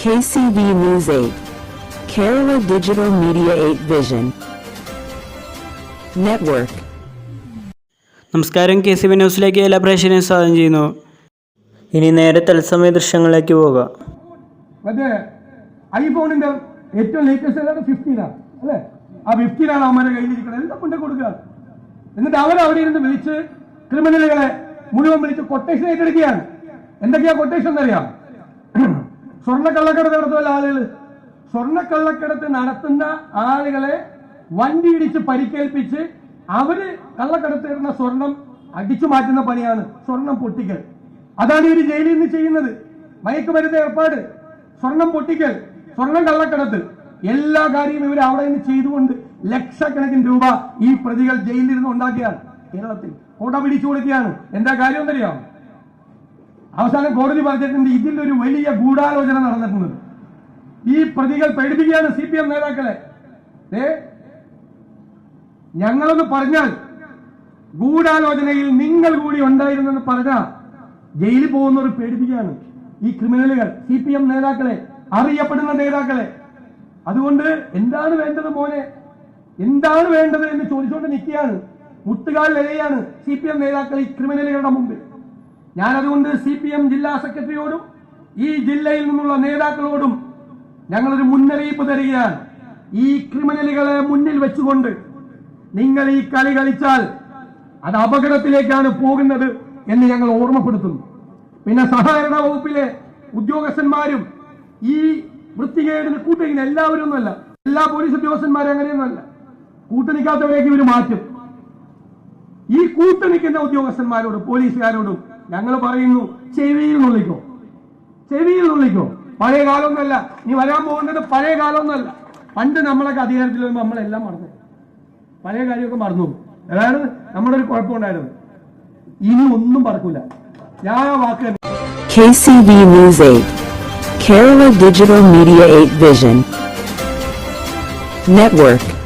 KCV News 8. Kerala Digital Media 8 Vision. Network. നമസ്കാരം K C V ന്യൂസിലേക്ക് എല്ലാ പ്രേക്ഷകരെയും സ്വാഗതം ചെയ്യുന്നു. ഇനി നേരെ തത്സമയ ദൃശ്യങ്ങളിലേക്ക് പോകാം. മറ്റേ ഐഫോണിന്റെ ഏറ്റവും ലേറ്റസ്റ്റ് ഫിഫ്റ്റീനാണ് അല്ലേ? ആ ഫിഫ്റ്റീനാണ് അവന്മാരെ കയ്യിലിരിക്കുന്നത്. എല്ലാം കൊണ്ട് കൊടുക്കുക? എന്നിട്ട് അവർ അവിടെ ഇരുന്ന് വിളിച്ച് ക്രിമിനലുകളെ മുഴുവൻ വിളിച്ച് കൊട്ടേഷൻ ഏറ്റെടുക്കുകയാണ്. എന്തൊക്കെയാ കൊട്ടേഷൻ എന്നറിയാം സ്വർണ കള്ളക്കടത്ത് നടത്തുമല്ല ആളുകൾ സ്വർണ കള്ളക്കടത്ത് നടത്തുന്ന ആളുകളെ വണ്ടി ഇടിച്ച് പരിക്കേൽപ്പിച്ച് അവർ കള്ളക്കടത്ത് തരുന്ന സ്വർണം അടിച്ചു മാറ്റുന്ന പണിയാണ് സ്വർണം പൊട്ടിക്കൽ. അതാണ് ഇവർ ജയിലിൽ നിന്ന് ചെയ്യുന്നത്. മയക്കുമരുന്ന് ഏർപ്പാട് സ്വർണം പൊട്ടിക്കൽ സ്വർണം കള്ളക്കടത്ത്. എല്ലാ കാര്യവും ഇവർ അവിടെ നിന്ന് ചെയ്തുകൊണ്ട് ലക്ഷക്കണക്കിന് രൂപ ഈ പ്രതികൾ ജയിലിൽ നിന്ന് ഉണ്ടാക്കിയാണ് കേരളത്തിൽ. കോട പിടിച്ചു കൊടുക്കുകയാണ്. എന്താ കാര്യം എന്നറിയാം അവസാനം കോടതി പറഞ്ഞിട്ടുണ്ട് ഇതിലൊരു വലിയ ഗൂഢാലോചന നടന്നിട്ടുണ്ട്. ഈ പ്രതികൾ പേടിപ്പിക്കുകയാണ് സി പി എം നേതാക്കളെ. ഏ ഞങ്ങളൊന്ന് പറഞ്ഞാൽ ഗൂഢാലോചനയിൽ നിങ്ങൾ കൂടി ഉണ്ടായിരുന്നെന്ന് പറഞ്ഞാൽ ജയിലിൽ പോകുന്നവർ പേടിപ്പിക്കുകയാണ്. ഈ ക്രിമിനലുകൾ സി പി എം നേതാക്കളെ അറിയപ്പെടുന്ന നേതാക്കളെ. അതുകൊണ്ട് എന്താണ് വേണ്ടത് മോനെ? എന്താണ് വേണ്ടത് എന്ന് ചോദിച്ചുകൊണ്ട് നിൽക്കുകയാണ്. മുട്ടുകാൽ നിലയാണ് സി പി എം നേതാക്കൾ ഈ ക്രിമിനലുകളുടെ മുമ്പിൽ. ഞാൻ അതുകൊണ്ട് സി പി എം ജില്ലാ സെക്രട്ടറിയോടും ഈ ജില്ലയിൽ നിന്നുള്ള നേതാക്കളോടും ഞങ്ങളൊരു മുന്നറിയിപ്പ് തരികയാണ്. ഈ ക്രിമിനലുകളെ മുന്നിൽ വെച്ചുകൊണ്ട് നിങ്ങൾ ഈ കളി കളിച്ചാൽ അത് അപകടത്തിലേക്കാണ് പോകുന്നത് എന്ന് ഞങ്ങൾ ഓർമ്മപ്പെടുത്തുന്നു. പിന്നെ സഹകരണ വകുപ്പിലെ ഉദ്യോഗസ്ഥന്മാരും ഈ വൃത്തികേടിന് കൂട്ടുനിൽക്കുന്ന എല്ലാവരും ഒന്നുമല്ല എല്ലാ പോലീസ് ഉദ്യോഗസ്ഥന്മാരും അങ്ങനെയൊന്നുമല്ല. കൂട്ടുനിൽക്കാത്തവരേക്ക് ഇവർ മാറ്റും. ഈ കൂട്ടുനിൽക്കുന്ന ഉദ്യോഗസ്ഥന്മാരോടും പോലീസുകാരോടും ഞങ്ങൾ പറയുന്നു ചെവിയിൽ നുള്ളിക്കോ. ചെവിയിൽ നുള്ളിക്കോ. പഴയ കാലമൊന്നുമല്ല. നീ വരാൻ പോകേണ്ടത് പഴയ കാലമൊന്നുമല്ല. പണ്ട് നമ്മളൊക്കെ അധികാരത്തിൽ വരുമ്പോൾ നമ്മളെല്ലാം മറന്നു പഴയ കാര്യമൊക്കെ മറന്നു അതായത് നമ്മുടെ ഒരു കുഴപ്പമുണ്ടായിരുന്നത് ഇനി ഒന്നും പറക്കൂല. ഞാൻ ആ വാക്ക് തന്നെ KCV News 8. Kerala Digital Media 8 Vision. Network.